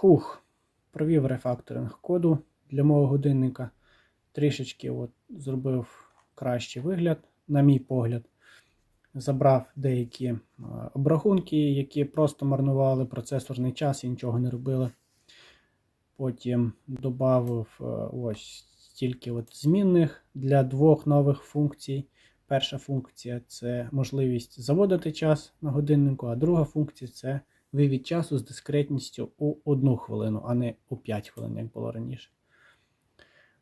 Хух, провів рефакторинг коду для мого годинника. Трішечки от зробив кращий вигляд, на мій погляд. Забрав деякі е, обрахунки, які просто марнували процесорний час і нічого не робили. Потім додав ось стільки от змінних для двох нових функцій. Перша функція це можливість заводити час на годиннику, а друга функція це вивід часу з дискретністю у 1 хвилину, а не у 5 хвилин, як було раніше.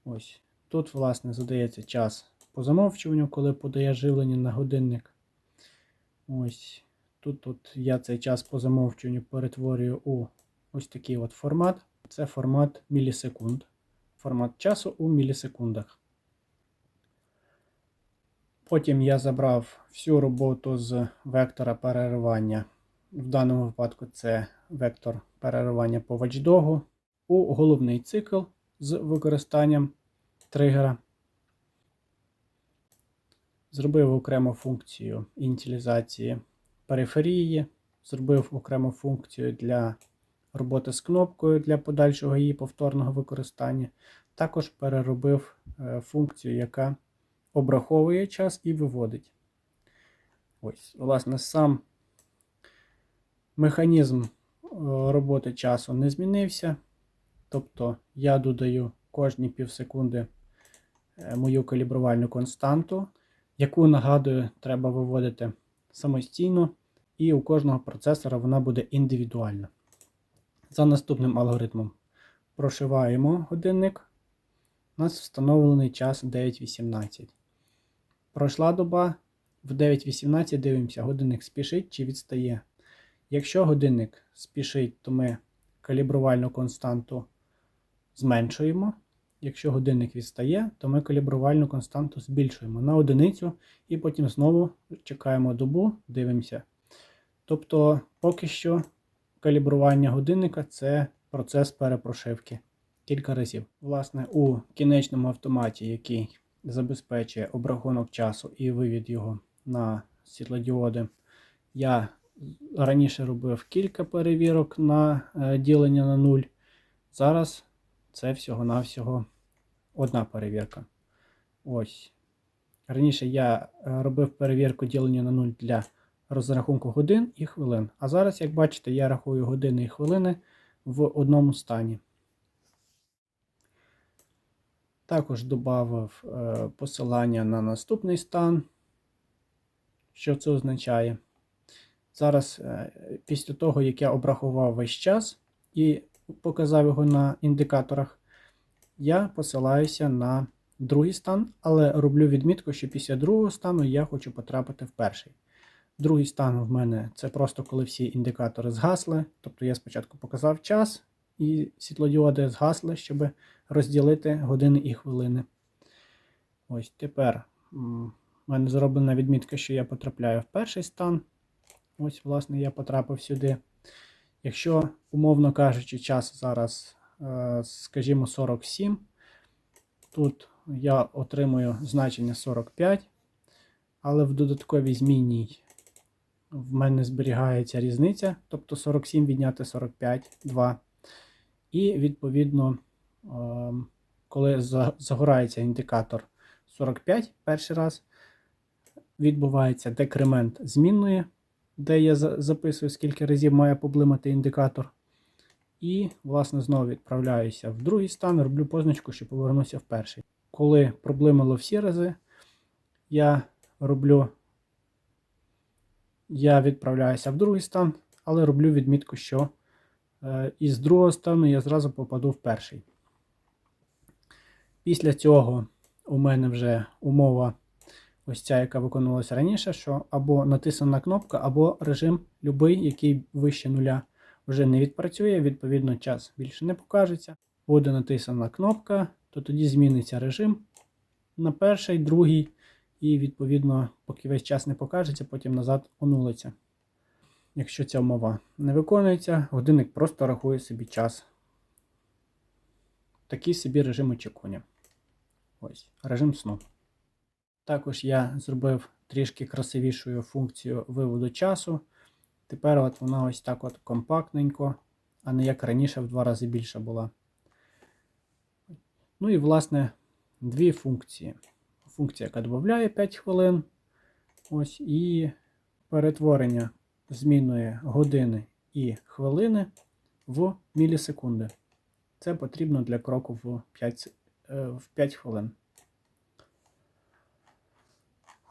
Ось. Тут, власне, задається час по замовчуванню, коли подає живлення на годинник. Ось. Тут, тут я цей час по замовчуванню перетворюю у ось такий от формат. Це формат мілісекунд. Формат часу у мілісекундах. Потім я забрав всю роботу з вектора переривання. В даному випадку це вектор переривання по watchdog у головний цикл з використанням тригера. Зробив окрему функцію ініціалізації периферії, зробив окрему функцію для роботи з кнопкою для подальшого її повторного використання. Також переробив е, функцію, яка обраховує час і виводить. Ось, власне, сам механізм е, роботи часу не змінився. Тобто я додаю кожні півсекунди е, мою калібрувальну константу, яку, нагадую, треба виводити самостійно, і у кожного процесора вона буде індивідуальна. За наступним алгоритмом прошиваємо годинник. У нас встановлений час 9.18. Пройшла доба. В 9.18 дивимося, годинник спішить чи відстає. Якщо годинник спішить, то ми калібрувальну константу зменшуємо. Якщо годинник відстає, то ми калібрувальну константу збільшуємо на одиницю і потім знову чекаємо добу, дивимося. Тобто, поки що калібрування годинника це процес перепрошивки кілька разів. Власне, у кінечному автоматі, який забезпечує обрахунок часу і вивід його на світлодіоди, я раніше робив кілька перевірок на е, ділення на нуль. Зараз це всього-навсього одна перевірка. Ось. Раніше я е, робив перевірку ділення на нуль для розрахунку годин і хвилин. А зараз, як бачите, я рахую години і хвилини в одному стані. Також додав е, посилання на наступний стан. Що це означає? Зараз, е, після того, як я обрахував весь час і показав його на індикаторах, я посилаюся на другий стан, але роблю відмітку, що після другого стану я хочу потрапити в перший. Другий стан в мене це просто коли всі індикатори згасли. Тобто я спочатку показав час, і світлодіоди згасли, щоб розділити години і хвилини. Ось тепер у мене зроблена відмітка, що я потрапляю в перший стан. Ось, власне, я потрапив сюди. Якщо, умовно кажучи, час зараз, е, скажімо, 47, тут я отримую значення 45, але в додатковій змінній в мене зберігається різниця, тобто 47 відняти 45, 2. І, відповідно, ем, коли загорається індикатор 45 перший раз, відбувається декремент змінної, де я записую, скільки разів має поблимати індикатор. І, власне, знову відправляюся в другий стан, роблю позначку, що повернуся в перший. Коли проблимало всі рази, я роблю, я відправляюся в другий стан, але роблю відмітку, що Е, і з другого стану я зразу попаду в перший. Після цього у мене вже умова, ось ця, яка виконувалася раніше, що або натисана кнопка, або режим любий, який вище нуля, вже не відпрацює, відповідно, час більше не покажеться. Буде натисана кнопка, то тоді зміниться режим на перший, другий, і, відповідно, поки весь час не покажеться, потім назад онулиться. Якщо ця умова не виконується, годинник просто рахує собі час. Такий собі режим очікування. Ось, режим сну. Також я зробив трішки красивішою функцію виводу часу. Тепер от вона ось так от компактненько а не як раніше в два рази більша була. Ну і, власне, дві функції. Функція, яка додає 5 хвилин. Ось, і перетворення змінної години і хвилини в мілісекунди. Це потрібно для кроку в 5, е, в 5 хвилин.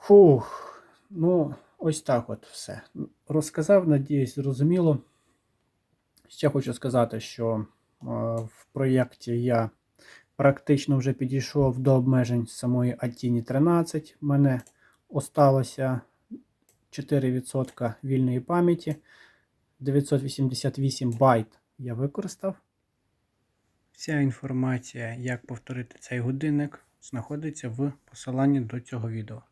Фух, ну, ось так от все. Розказав, надіюсь, зрозуміло. Ще хочу сказати, що е, в проєкті я практично вже підійшов до обмежень самої Atini 13. У мене осталося 4% вільної пам'яті. 988 байт я використав. Вся інформація, як повторити цей годинник, знаходиться в посиланні до цього відео.